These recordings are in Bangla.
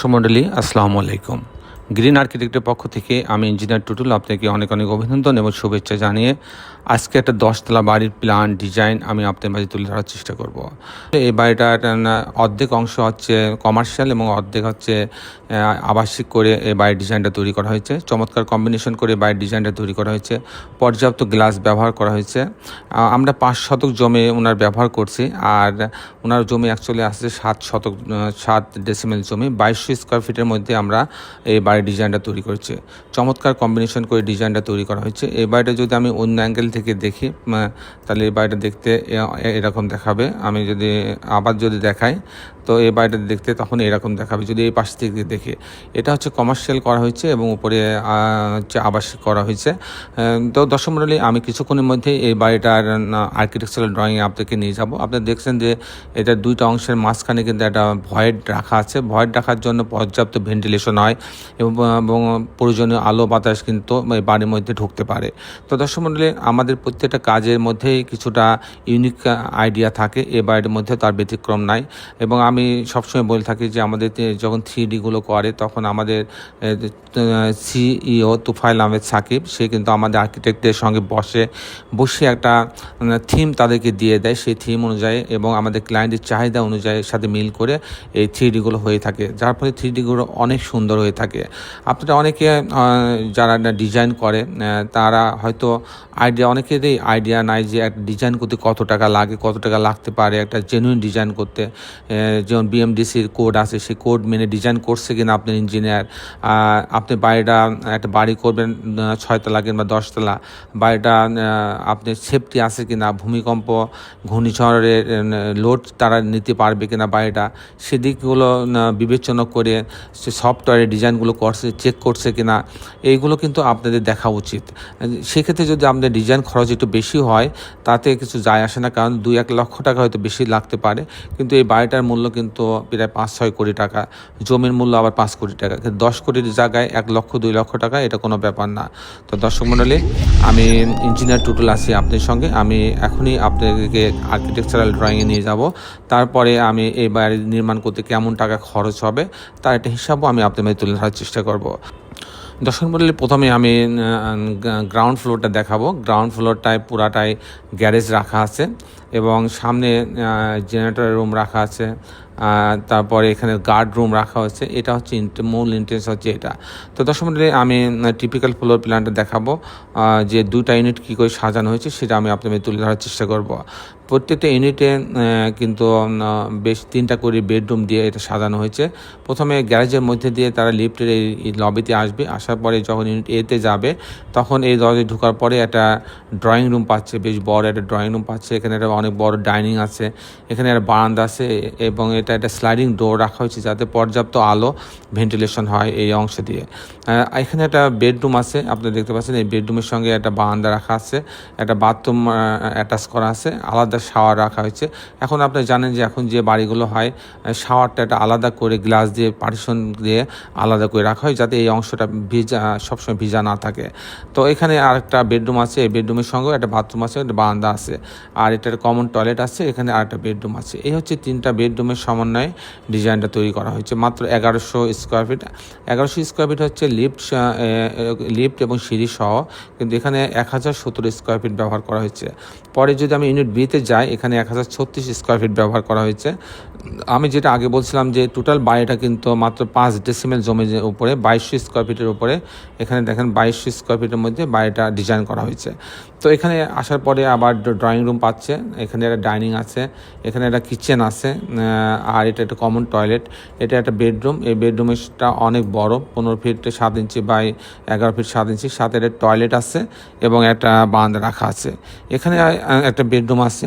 সুমন্ডলী আসসালামু আলাইকুম। গ্রিন আর্কিটেক্টের পক্ষ থেকে আমি ইঞ্জিনিয়ার টুটুল আপনাকে অনেক অনেক অভিনন্দন এবং শুভেচ্ছা জানিয়ে আজকে একটা দশতলা বাড়ির প্ল্যান ডিজাইন আমি আপনার মাঝে তুলে ধরার চেষ্টা করব। এই বাড়িটার অর্ধেক অংশ হচ্ছে কমার্শিয়াল এবং অর্ধেক হচ্ছে আবাসিক করে এই বাড়ির ডিজাইনটা তৈরি করা হয়েছে। চমৎকার কম্বিনেশন করে বাড়ির ডিজাইনটা তৈরি করা হয়েছে। পর্যাপ্ত গ্লাস ব্যবহার করা হয়েছে। আমরা পাঁচ শতক জমি ওনার ব্যবহার করছি আর ওনার জমি অ্যাকচুয়ালি আসছে সাত শতক সাত ডেসিমেল জমি। বাইশশো স্কোয়ার ফিটের মধ্যে আমরা এই বাড়ির ডিজাইনটা তৈরি করেছে। চমৎকার কম্বিনেশন করে ডিজাইনটা তৈরি করা হয়েছে। এই বাড়িটা যদি আমি অন্য অ্যাঙ্গেল থেকে দেখি তাহলে এই বাড়িটা দেখতে এরকম দেখাবে। আমি যদি আবার যদি দেখাই তো এই বাড়িটা দেখতে তখন এরকম দেখাবে, যদি এই পাশ থেকে দেখে। এটা হচ্ছে কমার্শিয়াল করা হয়েছে এবং উপরে হচ্ছে আবাসিক করা হয়েছে। তো দর্শক মণ্ডলী আমি কিছুক্ষণের মধ্যে এই বাড়িটার আর্কিটেকচারাল ড্রয়িং আপনাকে নিয়ে যাব। আপনি দেখছেন যে এটা দুইটা অংশের মাঝখানে কিন্তু একটা ভয়েড রাখা আছে। ভয়েড রাখার জন্য পর্যাপ্ত ভেন্টিলেশন হয় এবং প্রয়োজনীয় আলো বাতাস কিন্তু এই বাড়ির মধ্যে ঢুকতে পারে। তো দর্শক মণ্ডলী আমাদের প্রত্যেকটা কাজের মধ্যেই কিছুটা ইউনিক আইডিয়া থাকে। এ বাড়ির মধ্যে তার ব্যতিক্রম নাই। এবং আমি সবসময় বলে থাকি যে আমাদের যখন থ্রি ডিগুলো করে, তখন আমাদের সিইও তুফাইল আহমেদ সাকিব, সে কিন্তু আমাদের আর্কিটেক্টের সঙ্গে বসে বসে একটা থিম তাদেরকে দিয়ে দেয়। সেই থিম অনুযায়ী এবং আমাদের ক্লায়েন্টের চাহিদা অনুযায়ী সাথে মিল করে এই থ্রি ডিগুলো হয়ে থাকে। যার ফলে থ্রি ডিগুলো অনেক সুন্দর হয়ে থাকে। আপনারা অনেকে যারা ডিজাইন করে তারা হয়তো আইডিয়া অনেকেরই আইডিয়া নাই যে একটা ডিজাইন করতে কত টাকা লাগে, কত টাকা লাগতে পারে, একটা জেনুইন ডিজাইন করতে। যেমন বিএমডিসির কোড আছে সেই কোড মেনে ডিজাইন করছে কিনা আপনার ইঞ্জিনিয়ার আপনি বাড়িটা একটা বাড়ি করবেন ছয়তলা কিংবা দশতলা বাড়িটা আহ, আপনার সেফটি আছে কিনা ভূমিকম্প ঘূর্ণিঝড়ের লোড তারা নিতে পারবে কিনা বাড়িটা সেদিকগুলো বিবেচনা করে সে সফটওয়্যারের ডিজাইনগুলো করছে চেক করছে কিনা এইগুলো কিন্তু আপনাদের দেখা উচিত। সেক্ষেত্রে যদি আপনাদের ডিজাইন খরচ একটু বেশি হয় তাতে কিছু যায় আসে না কারণ দুই এক লক্ষ টাকা হয়তো বেশি লাগতে পারে কিন্তু এই বাড়িটার মূল্য কিন্তু প্রায় পাঁচ, ছয় কোটি টাকা। জমির মূল্য আবার পাঁচ কোটি টাকা। কিন্তু দশ কোটির জায়গায় এক লক্ষ, দুই লক্ষ টাকা এটা কোনো ব্যাপার না। তো দর্শক মণ্ডলী, আমি ইঞ্জিনিয়ার টুটুল আছি আপনার সঙ্গে। আমি এখনই আপনাদেরকে আর্কিটেকচারাল ড্রয়িংয়ে নিয়ে যাব। তারপরে আমি এই বাড়ি নির্মাণ করতে কেমন টাকা খরচ হবে, তার একটা হিসাবও আমি আপনাদের তুলে ধরার চেষ্টা করব। দর্শক মন্ডলী প্রথমে আমি গ্রাউন্ড ফ্লোরটা দেখাবো। গ্রাউন্ড ফ্লোরটায় পুরাটাই গ্যারেজ রাখা আছে এবং সামনে জেনারেটর রুম রাখা আছে। তারপরে এখানে গার্ড রুম রাখা হয়েছে। এটা হচ্ছে মূল ইন্টেন্স হচ্ছে এটা। তো দশম আমি টিপিক্যাল ফ্লোর প্ল্যানটা দেখাবো। যে দুটা ইউনিট কী করে সাজানো হয়েছে, সেটা আমি আপনাদের তুলে ধরার চেষ্টা করব। প্রত্যেকটা ইউনিটে কিন্তু বেশ তিনটা করে বেডরুম দিয়ে এটা সাজানো হয়েছে। প্রথমে গ্যারেজের মধ্যে দিয়ে তারা লিফটের এই লবিতে আসবে। আসার পরে যখন ইউনিট এতে যাবে, তখন এই দরজায় ঢোকার পরে একটা ড্রয়িং রুম পাচ্ছে, বেশ বড় একটা ড্রয়িং রুম পাচ্ছে। এখানে একটা অনেক বড় ডাইনিং আছে, এখানে একটা বারান্দা আছে এবং এটা একটা স্লাইডিং ডোর রাখা হয়েছে যাতে পর্যাপ্ত আলো ভেন্টিলেশন হয় এই অংশ দিয়ে। এখানে একটা বেডরুম আছে, আপনি দেখতে পাচ্ছেন এই বেডরুমের সঙ্গে একটা বারান্দা রাখা আছে, একটা বাথরুম অ্যাটাচ করা আছে, আলাদা শাওয়ার রাখা হয়েছে। এখন আপনি জানেন যে এখন যে বাড়িগুলো হয় শাওয়ারটা একটা আলাদা করে গ্লাস দিয়ে পার্টিশন দিয়ে আলাদা করে রাখা হয় যাতে এই অংশটা ভিজা, সবসময় ভিজা না থাকে। তো এখানে আরেকটা বেডরুম আছে, এই বেডরুমের সঙ্গেও একটা বাথরুম আছে, একটা বারান্দা আছে। আর এটার কমন টয়লেট আছে, এখানে আরেকটা বেডরুম আছে। এই হচ্ছে তিনটা বেডরুমের সমন্বয়ে ডিজাইনটা তৈরি করা হয়েছে, মাত্র এগারোশো স্কোয়ার ফিট এগারোশো স্কোয়ার ফিট হচ্ছে লিফট লিফট এবং সিঁড়ি সহ, কিন্তু এখানে এক হাজার সত্তর স্কোয়ার ফিট ব্যবহার করা হয়েছে। পরে যদি আমি ইউনিট বিতে যাই এখানে এক হাজার ছত্রিশ স্কোয়ার ফিট ব্যবহার করা হয়েছে। আমি যেটা আগে বলছিলাম যে টোটাল বাড়িটা কিন্তু মাত্র পাঁচ ডেসিমেল জমির উপরে বাইশশো স্কোয়ার ফিটের উপরে, এখানে দেখেন বাইশশো স্কোয়ার ফিটের মধ্যে বাড়িটা ডিজাইন করা হয়েছে। তো এখানে আসার পরে আবার ড্রয়িং রুম পাচ্ছে, এখানে একটা ডাইনিং আছে, এখানে একটা কিচেন আছে আর এটা একটা কমন টয়লেট এটা একটা বেডরুম এই বেডরুমটা অনেক বড়, পনেরো ফিট সাত ইঞ্চি বাই এগারো ফিট সাত ইঞ্চি, সাথে একটা টয়লেট আছে এবং একটা বারান্দা রাখা আছে। এখানে একটা বেডরুম আছে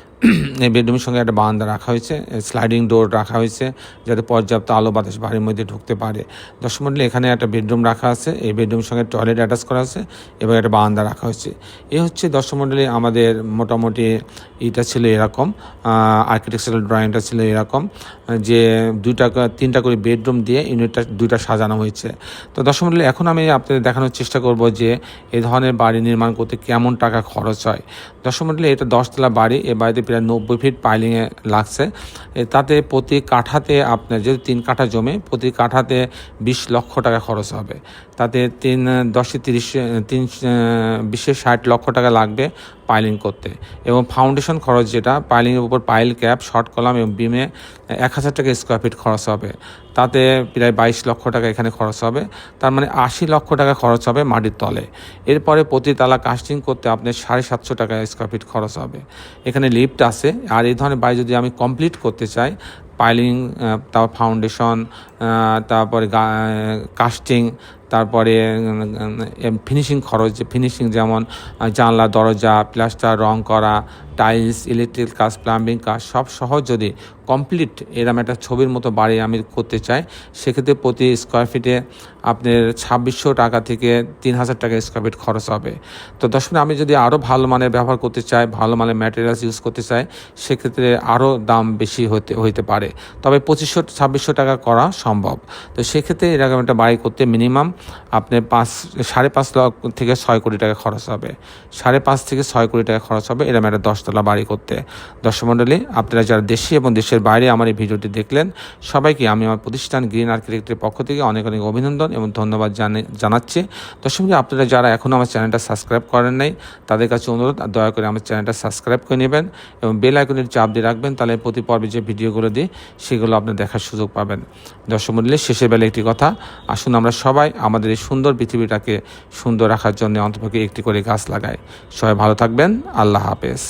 এই বেডরুমের সঙ্গে একটা বারান্দা রাখা হয়েছে স্লাইডিং ডোর রাখা হয়েছে, যাতে পর্যাপ্ত আলো বাতাস বাড়ির মধ্যে ঢুকতে পারে। দর্শক এখানে একটা বেডরুম রাখা আছে, এই বেডরুমের সঙ্গে টয়লেট অ্যাটাচ করা আছে এবং একটা বারান্দা রাখা হয়েছে। এ হচ্ছে দর্শক মন্ডলী, আমাদের মোটামুটি এটা ছিল এরকম আর্কিটেকচারাল ড্রয়িংটা ছিল এরকম, যে দুইটা তিনটা করে বেডরুম দিয়ে ইউনিটটা দুইটা সাজানো হয়েছে। তো দর্শক মন্ডলী, এখন আমি আপনাদের দেখানোর চেষ্টা করব যে এই ধরনের বাড়ি নির্মাণ করতে কেমন টাকা খরচ হয়। দর্শক মন্ডলী, এটা দশতলা বাড়ি, এ বাড়িতে প্রায় নব্বই ফিট পাইলিংয়ে লাগছে। তাতে প্রতি কাঠাতে আপনার যদি তিন কাঠা জমি, প্রতি কাঠাতে বিশ লক্ষ টাকা খরচ হবে। তাতে তিন, দশে তিরিশ, তিন বিশে ষাট লক্ষ টাকা লাগবে। পাইলিং করতে। এবং ফাউন্ডেশন খরচ যেটা পাইলিংয়ের উপর পাইল ক্যাপ শর্ট কলাম এবং বিমে এক হাজার টাকা স্কোয়ার ফিট খরচ হবে। তাতে প্রায় বাইশ লক্ষ টাকা এখানে খরচ হবে। তার মানে আশি লক্ষ টাকা খরচ হবে মাটির তলে। এরপরে প্রতি তালা কাস্টিং করতে আপনার সাড়ে সাতশো টাকা স্কোয়ার ফিট খরচ হবে। এখানে লিফট আছে। আর এই ধরনের বাড়ি যদি আমি কমপ্লিট করতে চাই পাইলিং তারপর ফাউন্ডেশন তারপরে কাস্টিং তারপরে ফিনিশিং খরচ ফিনিশিং যেমন জানলা, দরজা প্লাস্টার রং করা টাইলস ইলেকট্রিক কাজ প্লাম্বিং কাজ সব সহ যদি কমপ্লিট এরম একটা ছবির মতো বাড়ি আমি করতে চাই, সেক্ষেত্রে প্রতি স্কোয়ার ফিটে আপনার ছাব্বিশশো টাকা থেকে তিন হাজার টাকা স্কোয়ার ফিট খরচ হবে। তো দশ মিনিট আমি যদি আরও ভালো মানের ব্যবহার করতে চাই, ভালো মানের ম্যাটেরিয়ালস ইউজ করতে চাই, সেক্ষেত্রে আরও দাম বেশি হতে, হইতে পারে। তবে পঁচিশশো, ছাব্বিশশো টাকা করা সম্ভব। তো সেক্ষেত্রে এরকম একটা বাড়ি করতে মিনিমাম আপনি পাঁচ সাড়ে পাঁচ লক্ষ থেকে ছয় কোটি টাকা খরচ হবে। সাড়ে পাঁচ থেকে ছয় কোটি টাকা খরচ হবে এরকম একটা দশতলা বাড়ি করতে। দর্শক মণ্ডলী আপনারা যারা দেশে এবং দেশের বাইরে আমার এই ভিডিওটি দেখলেন সবাইকে আমি আমার প্রতিষ্ঠান গ্রিন আর্কিটেক্টের পক্ষ থেকে অনেক অনেক অভিনন্দন এবং ধন্যবাদ জানি জানাচ্ছি। দর্শক মণ্ডলী, আপনারা যারা এখনও আমার চ্যানেলটা সাবস্ক্রাইব করেন নাই তাদের কাছে অনুরোধ দয়া করে আমার চ্যানেলটা সাবস্ক্রাইব করে নেবেন এবং বেল আইকনের চাপ দিয়ে রাখবেন তাহলে প্রতি পর্বে যে ভিডিওগুলো দিই সেগুলো আপনি দেখার সুযোগ পাবেন। দর্শক মণ্ডলী শেষের বেলা একটি কথা আসুন আমরা সবাই আমাদের এই সুন্দর পৃথিবীটাকে সুন্দর রাখার জন্য অন্তপক্ষে একটি করে গাছ লাগায়। সবাই ভালো থাকবেন। আল্লাহ হাফেজ।